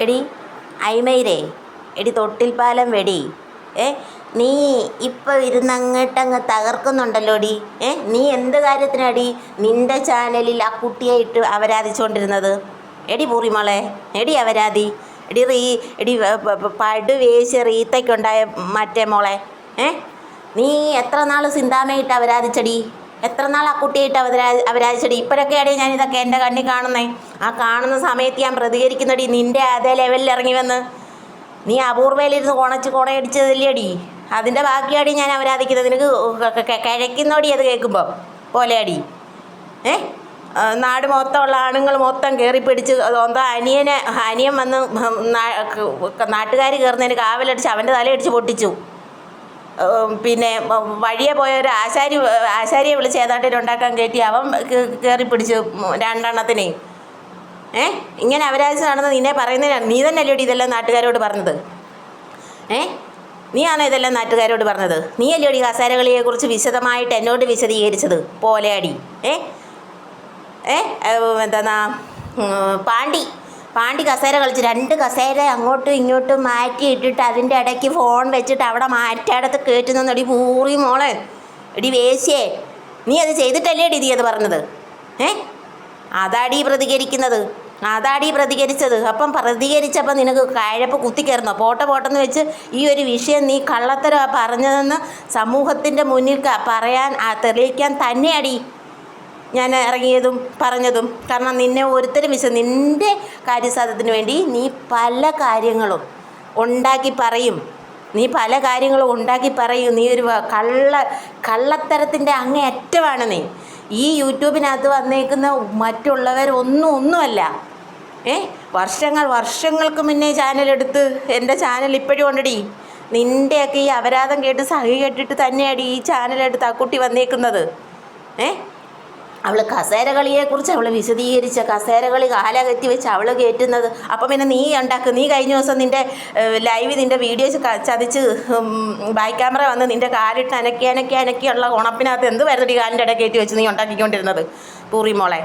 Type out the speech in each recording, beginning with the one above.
എടി ഐമയിരേ എടി തൊട്ടിൽപ്പാലം വെടി. ഏ നീ ഇപ്പോൾ ഇരുന്ന് അങ്ങോട്ടങ്ങ് തകർക്കുന്നുണ്ടല്ലോടി. ഏ നീ എന്ത് കാര്യത്തിനാടി നിന്റെ ചാനലിൽ ആ കുട്ടിയെ ഇട്ട് അവരാധിച്ചുകൊണ്ടിരുന്നത് എടി പൂറിമോളെ എടി അവരാധി എടി റീ എടി വ- റീത്തയ്ക്കുണ്ടായ മറ്റേ മോളെ. ഏ നീ എത്ര നാൾ സിന്താമയിട്ട് അവരാധിച്ചടി എത്ര നാൾ ആ കുട്ടിയായിട്ട് അവരാ അവരാജിച്ചടി ഇപ്പോഴൊക്കെയാണ് ഞാൻ ഇതൊക്കെ എന്റെ കണ്ണി കാണുന്നേ. ആ കാണുന്ന സമയത്ത് ഞാൻ പ്രതികരിക്കുന്നടി നിന്റെ അതേ ലെവലിൽ ഇറങ്ങി വന്ന്. നീ അപൂർവയിലിരുന്ന് കുണച്ച് കുണയടിച്ചതല്ലേടി? അതിന്റെ ബാക്കിയാടി ഞാൻ അവരാധിക്കുന്നത്. നിനക്ക് കിഴക്കുന്നോടി അത് കേൾക്കുമ്പോൾ പോലെയാടി. ഏ? നാട് മൊത്തമുള്ള ആണുങ്ങൾ മൊത്തം കയറി പിടിച്ച് സ്വന്തം അനിയനെ അനിയൻ വന്ന് നാട്ടുകാർ കയറുന്നതിന് കാവലടിച്ച് അവന്റെ തലയടിച്ച് പൊട്ടിച്ചു. പിന്നെ വഴിയെ പോയ ഒരു ആശാരി ആശാരിയെ വിളിച്ച് ഏതാണ്ട് ഉണ്ടാക്കാൻ കയറ്റി അവൻ കയറി പിടിച്ചു രണ്ടെണ്ണത്തിനെ. ഏ? ഇങ്ങനെ അവരാഴ്ച നടന്ന് നിന്നെ പറയുന്നതിനാണ് നീ തന്നെ അല്ലേടി ഇതെല്ലാം നാട്ടുകാരോട് പറഞ്ഞത്? ഏ? നീയാണോ ഇതെല്ലാം നാട്ടുകാരോട് പറഞ്ഞത്? നീ അല്ലേടി കസാരകളിയെക്കുറിച്ച് വിശദമായിട്ട് എന്നോട് വിശദീകരിച്ചത്? പോലെയാടി ഏ? ഏ? എന്താ പാണ്ടി. പാണ്ടി കസേര കളിച്ച് രണ്ട് കസേര അങ്ങോട്ടും ഇങ്ങോട്ടും മാറ്റി ഇട്ടിട്ട് അതിന്റെ ഇടയ്ക്ക് ഫോൺ വെച്ചിട്ട് അവിടെ മാറ്റാടത്ത് കയറ്റുന്നടി പൂറി മോളെ. എടി വേശ്യേ നീ അത് ചെയ്തിട്ടല്ലേ എടി നീ അത് പറഞ്ഞത്? ഏ? അതാടി പ്രതികരിക്കുന്നത്. അതാടി പ്രതികരിച്ചത്. അപ്പം പ്രതികരിച്ചപ്പോൾ നിനക്ക് കഴപ്പ് കുത്തിക്കയറുന്നോ? പോട്ട പോട്ടെന്ന് വെച്ച് ഈ ഒരു വിഷയം നീ കള്ളത്തരം പറഞ്ഞതെന്ന് സമൂഹത്തിന്റെ മുന്നിൽ പറയാൻ തെളിയിക്കാൻ തന്നെയാടി. ഞാൻ ഇറങ്ങിയതും പറഞ്ഞതും. കാരണം നിന്നെ ഒരുത്തരും വിശ്വ നിന്റെ കാര്യസാധ്യത്തിന് വേണ്ടി നീ പല കാര്യങ്ങളും ഉണ്ടാക്കി പറയും. നീ പല കാര്യങ്ങളും ഉണ്ടാക്കി പറയും. നീ ഒരു കള്ള കള്ളത്തരത്തിന്റെ അങ്ങേയറ്റമാണ് നീ. ഈ യൂട്യൂബിനകത്ത് വന്നേക്കുന്ന മറ്റുള്ളവരൊന്നും ഒന്നുമല്ല. ഏ? വർഷങ്ങൾ വർഷങ്ങൾക്ക് മുന്നേ ചാനലെടുത്ത് എന്റെ ചാനൽ ഇപ്പോഴും ഉണ്ടടി. നിന്റെയൊക്കെ ഈ അപരാധം കേട്ട് സഹി കേട്ടിട്ട് തന്നെയാണ് ഈ ചാനലെടുത്ത് ആ കുട്ടി വന്നേക്കുന്നത്. ഏ? അവൾ കസേരകളിയെക്കുറിച്ച് അവൾ വിശദീകരിച്ച കസേരകളി കാലകത്തി വെച്ച് അവൾ കയറ്റുന്നത് അപ്പം പിന്നെ നീ ഉണ്ടാക്കും നീ കഴിഞ്ഞ ദിവസം നിന്റെ ലൈവ് നിന്റെ വീഡിയോസ് ചതിച്ച് ബാക്ക് ക്യാമറ വന്ന് നിന്റെ കാലിട്ട് അനക്കി അനക്കി അനക്കിയുള്ള ഉണപ്പിനകത്ത് എന്ത് വരുന്നത് ഈ കാലിന്റെ ഇടയിൽ കയറ്റി വെച്ച് നീ ഉണ്ടാക്കിക്കൊണ്ടിരുന്നത്? പൂറി മോളെ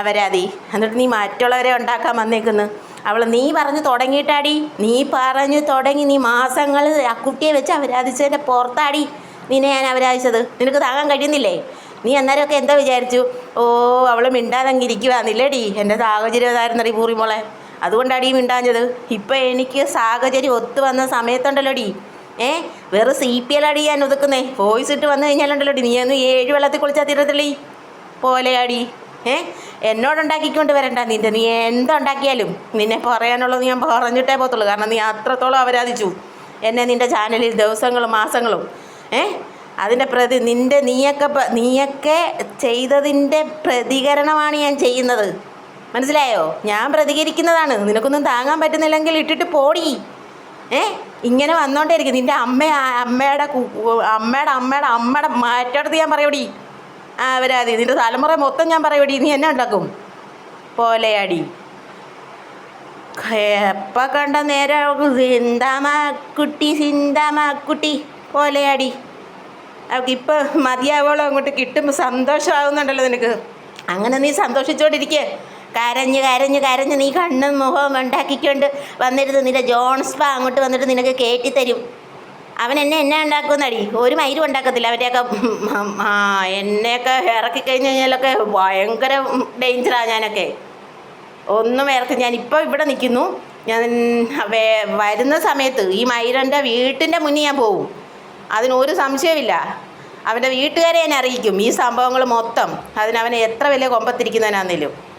അവരാതി. എന്നിട്ട് നീ മറ്റുള്ളവരെ ഉണ്ടാക്കാൻ വന്നേക്കുന്നു. അവൾ നീ പറഞ്ഞു തുടങ്ങിയിട്ടാടി. നീ പറഞ്ഞു തുടങ്ങി. നീ മാസങ്ങൾ ആ കുട്ടിയെ വെച്ച് അവരാധിച്ചതിന്റെ പുറത്താടി. നിന്നെ ഞാൻ അവരാധിച്ചത്. നിനക്ക് താങ്ങാൻ കഴിയുന്നില്ലേ? നീ അന്നേരമൊക്കെ എന്താ വിചാരിച്ചു? ഓ അവൾ മിണ്ടാതങ്ങിരിക്കുവാന്നില്ലേടി എന്റെ സാഹചര്യം അതായിരുന്നടി പൂറിമോളെ അതുകൊണ്ടാടി മിണ്ടാഞ്ഞത്. ഇപ്പം എനിക്ക് സാഹചര്യം ഒത്തു വന്ന സമയത്തുണ്ടല്ലോടി. ഏ വേറെ സി പി എൽ അടി ഞാൻ ഒതുക്കുന്നേ. വോയിസ് ഇട്ട് വന്നു കഴിഞ്ഞാലുണ്ടല്ലോടി. നീ ഒന്ന് ഏഴ് വെള്ളത്തിൽ കുളിച്ചാൽ തീരത്തില്ലേ പോലെയാടി. ഏ എന്നോടുണ്ടാക്കിക്കൊണ്ട് വരണ്ട. നിന്റെ നീ എന്തുണ്ടാക്കിയാലും നിന്നെ പറയാനുള്ളത് ഞാൻ പറഞ്ഞിട്ടേ പോത്തുള്ളൂ കാരണം നീ അത്രത്തോളം അപരാധിച്ചു. എന്നെ നിന്റെ ചാനലിൽ ദിവസങ്ങളും മാസങ്ങളും ഏ അതിന്റെ പ്രതി നിന്റെ നീയൊക്കെ നീയൊക്കെ ചെയ്തതിന്റെ പ്രതികരണമാണ് ഞാൻ ചെയ്യുന്നത്. മനസ്സിലായോ? ഞാൻ പ്രതികരിക്കുന്നതാണ്. നിനക്കൊന്നും താങ്ങാൻ പറ്റുന്നില്ലെങ്കിൽ ഇട്ടിട്ട് പോടി. ഏ? ഇങ്ങനെ വന്നോണ്ടേയിരിക്കും. നിന്റെ അമ്മ അമ്മയുടെ അമ്മയുടെ അമ്മയുടെ അമ്മയുടെ മാറ്റടുത്ത് ഞാൻ പറയൂടി. ആ അവരാതി നിന്റെ തലമുറ മൊത്തം ഞാൻ പറയൂടി. നീ എന്നെ ഉണ്ടാക്കും. പോലെയാടി. എപ്പോൾ കണ്ട നേരം? സിന്താമാക്കുട്ടി സിന്താമാക്കുട്ടി സിന്താമ കുട്ടി. പോലെയാടി. അവൾക്ക് ഇപ്പോൾ മതിയാവോളം അങ്ങോട്ട് കിട്ടുമ്പോൾ സന്തോഷമാകുന്നുണ്ടല്ലോ നിനക്ക്. അങ്ങനെ നീ സന്തോഷിച്ചുകൊണ്ടിരിക്കുക കരഞ്ഞ് കരഞ്ഞ് കരഞ്ഞ് നീ കണ്ണും മുഖവും ഉണ്ടാക്കിക്കൊണ്ട് വന്നിരുന്ന് നിന്റെ ജോൺസ് പാ അങ്ങോട്ട് വന്നിട്ട് നിനക്ക് കയറ്റി തരും അവൻ എന്നെ എന്നെ ഉണ്ടാക്കുന്നടി ഒരു മയിലും ഉണ്ടാക്കത്തില്ല. അവരെയൊക്കെ ആ എന്നെയൊക്കെ ഇറക്കി കഴിഞ്ഞ് കഴിഞ്ഞാലൊക്കെ ഭയങ്കര ഡേഞ്ചറാണ് ഞാനൊക്കെ. ഒന്നും ഇറക്കി ഞാൻ ഇപ്പോൾ ഇവിടെ നിൽക്കുന്നു. ഞാൻ വരുന്ന സമയത്ത് ഈ മൈരന്റെ വീട്ടിന്റെ മുന്നിൽ ഞാൻ പോവും. അതിനൊരു സംശയമില്ല അവന്റെ വീട്ടുകാരെ ഞാൻ അറിയിക്കും. ഈ സംഭവങ്ങൾ മൊത്തം. അതിനവനെ എത്ര വലിയ കൊമ്പത്തിരിക്കുന്നവനാന്നേലും